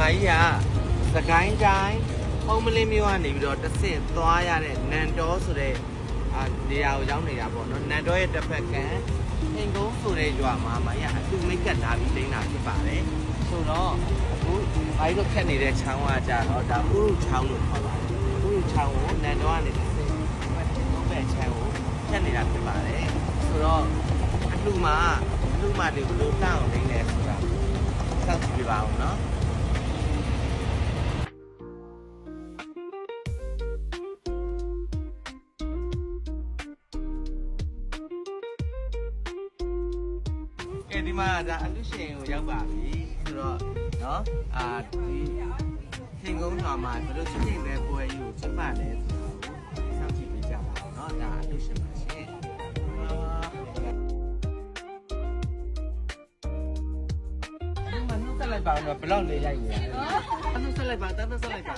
မာကြီးကသကိုင်းတိုင်းပုံမလင်းမျိုးကနေပြီးတော့တစ်ဆင့်သွားရတဲ့နန်တော်ဆိုတဲ့အာနေရာကိုရောက်နေတာပေါ့နော်နန်တော်ရဲ့တစ်ဖက်ကအင်ကုန်းဆိုတဲ့ရွာမှာမာကြီးကအတူမိတ်ကပ်ထားပြီးလိမ့်တာဖြစ်ပါတယ်ဆိုတော့အခုမာကြီးတို့ခက်နေတဲ့ချောင်းကကြတော့ဒါဥရုချောင်းလို့ခေါ်ပါတယ်ဥရုချောင်းကိုနန်တော်ကနေတစ်ဆင့်သုံးဘက်ချမ်းကိုဖြတ်နေတာဖြစ်ပါတယ်ဆိုတော့အလှမှာအလှမှာဒီဘယ်လိုတောင်းနေလဲဆိုတာစောင့်ကြည့်ပြပါဦးနော် ကဲဒီမှာဒါအလူရှင်ကိုရောက်ပါပြီဆိုတော့เนาะအာဒီသင်ကုန်းရွာမှာဘယ်လိုချင်းချင်းပဲပွဲယူစပလဲဆိုတာကိုစောင့်ကြည့်ပေးကြပါဦးเนาะဒါအလူရှင်ပါရှင်ဒီမှာနှုတ်ဆက်လိုက်ပါတော့ဘယ်လောက်လေးရိုက်နေလဲနှုတ်ဆက်လိုက်ပါတန်းနှုတ်ဆက်လိုက်ပါ